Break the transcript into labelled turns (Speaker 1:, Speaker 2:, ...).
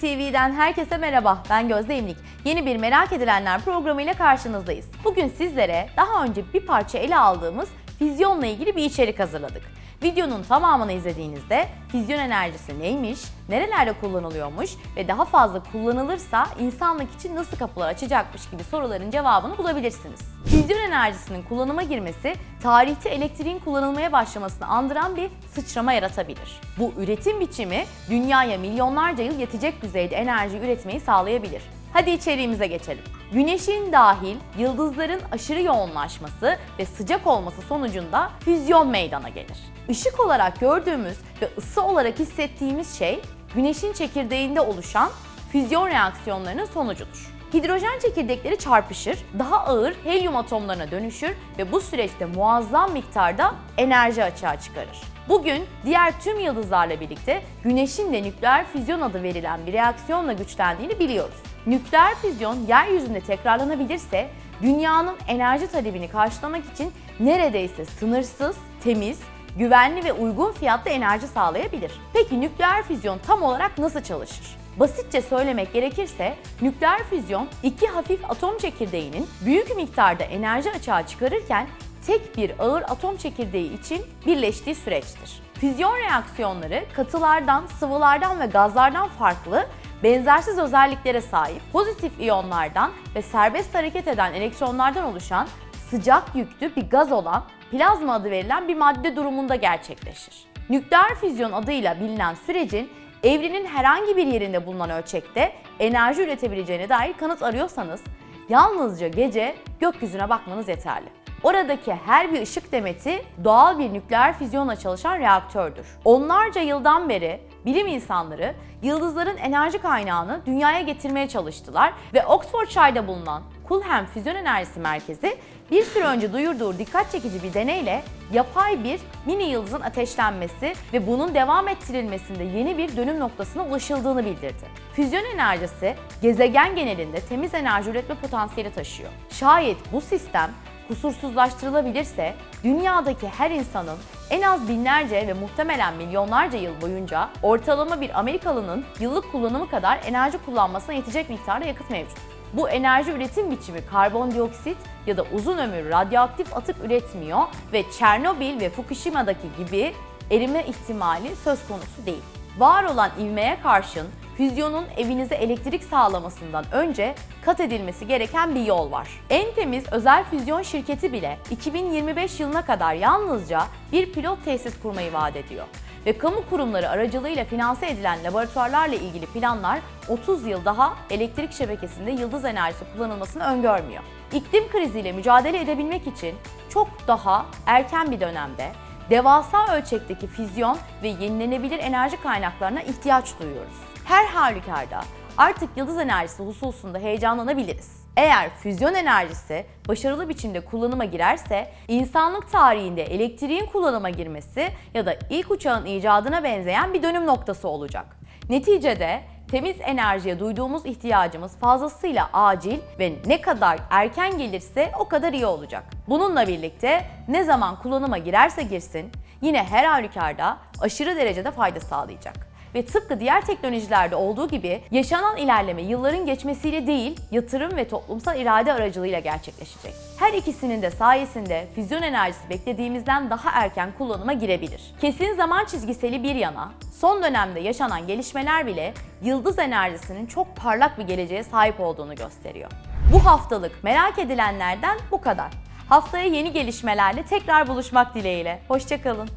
Speaker 1: TV'den herkese merhaba. Ben Gözde İmlik. Yeni bir Merak Edilenler programıyla karşınızdayız. Bugün sizlere daha önce bir parça ele aldığımız fizyonla ilgili bir içerik hazırladık. Videonun tamamını izlediğinizde fizyon enerjisi neymiş, nerelerde kullanılıyormuş ve daha fazla kullanılırsa insanlık için nasıl kapılar açacakmış gibi soruların cevabını bulabilirsiniz. Fizyon enerjisinin kullanıma girmesi tarihte elektriğin kullanılmaya başlamasını andıran bir sıçrama yaratabilir. Bu üretim biçimi dünyaya milyonlarca yıl yetecek düzeyde enerji üretmeyi sağlayabilir. Hadi içeriğimize geçelim. Güneşin dahil yıldızların aşırı yoğunlaşması ve sıcak olması sonucunda füzyon meydana gelir. Işık olarak gördüğümüz ve ısı olarak hissettiğimiz şey güneşin çekirdeğinde oluşan füzyon reaksiyonlarının sonucudur. Hidrojen çekirdekleri çarpışır, daha ağır helyum atomlarına dönüşür ve bu süreçte muazzam miktarda enerji açığa çıkarır. Bugün diğer tüm yıldızlarla birlikte Güneş'in de nükleer füzyon adı verilen bir reaksiyonla güçlendiğini biliyoruz. Nükleer füzyon yeryüzünde tekrarlanabilirse dünyanın enerji talebini karşılamak için neredeyse sınırsız, temiz, güvenli ve uygun fiyatlı enerji sağlayabilir. Peki nükleer füzyon tam olarak nasıl çalışır? Basitçe söylemek gerekirse nükleer füzyon iki hafif atom çekirdeğinin büyük miktarda enerji açığa çıkarırken tek bir ağır atom çekirdeği için birleştiği süreçtir. Füzyon reaksiyonları katılardan, sıvılardan ve gazlardan farklı, benzersiz özelliklere sahip pozitif iyonlardan ve serbest hareket eden elektronlardan oluşan sıcak yüklü bir gaz olan plazma adı verilen bir madde durumunda gerçekleşir. Nükleer füzyon adıyla bilinen sürecin evrenin herhangi bir yerinde bulunan ölçekte enerji üretebileceğine dair kanıt arıyorsanız yalnızca gece gökyüzüne bakmanız yeterli. Oradaki her bir ışık demeti doğal bir nükleer füzyonla çalışan reaktördür. Onlarca yıldan beri bilim insanları yıldızların enerji kaynağını dünyaya getirmeye çalıştılar ve Oxfordshire'da bulunan Culham Füzyon Enerjisi Merkezi bir süre önce duyurduğu dikkat çekici bir deneyle yapay bir mini yıldızın ateşlenmesi ve bunun devam ettirilmesinde yeni bir dönüm noktasına ulaşıldığını bildirdi. Füzyon enerjisi gezegen genelinde temiz enerji üretme potansiyeli taşıyor. Şayet bu sistem kusursuzlaştırılabilirse dünyadaki her insanın en az binlerce ve muhtemelen milyonlarca yıl boyunca ortalama bir Amerikalının yıllık kullanımı kadar enerji kullanmasına yetecek miktarda yakıt mevcut. Bu enerji üretim biçimi karbondioksit ya da uzun ömür radyoaktif atık üretmiyor ve Çernobil ve Fukushima'daki gibi erime ihtimali söz konusu değil. Var olan ivmeye karşın füzyonun evinize elektrik sağlamasından önce kat edilmesi gereken bir yol var. En temiz özel füzyon şirketi bile 2025 yılına kadar yalnızca bir pilot tesis kurmayı vaat ediyor. Ve kamu kurumları aracılığıyla finanse edilen laboratuvarlarla ilgili planlar 30 yıl daha elektrik şebekesinde yıldız enerjisi kullanılmasını öngörmüyor. İklim kriziyle mücadele edebilmek için çok daha erken bir dönemde devasa ölçekteki füzyon ve yenilenebilir enerji kaynaklarına ihtiyaç duyuyoruz. Her halükarda artık yıldız enerjisi hususunda heyecanlanabiliriz. Eğer füzyon enerjisi başarılı biçimde kullanıma girerse insanlık tarihinde elektriğin kullanıma girmesi ya da ilk uçağın icadına benzeyen bir dönüm noktası olacak. Neticede temiz enerjiye duyduğumuz ihtiyacımız fazlasıyla acil ve ne kadar erken gelirse o kadar iyi olacak. Bununla birlikte ne zaman kullanıma girerse girsin yine her halükarda aşırı derecede fayda sağlayacak. Ve tıpkı diğer teknolojilerde olduğu gibi yaşanan ilerleme yılların geçmesiyle değil, yatırım ve toplumsal irade aracılığıyla gerçekleşecek. Her ikisinin de sayesinde füzyon enerjisi beklediğimizden daha erken kullanıma girebilir. Kesin zaman çizgiseli bir yana, son dönemde yaşanan gelişmeler bile yıldız enerjisinin çok parlak bir geleceğe sahip olduğunu gösteriyor. Bu haftalık merak edilenlerden bu kadar. Haftaya yeni gelişmelerle tekrar buluşmak dileğiyle. Hoşçakalın.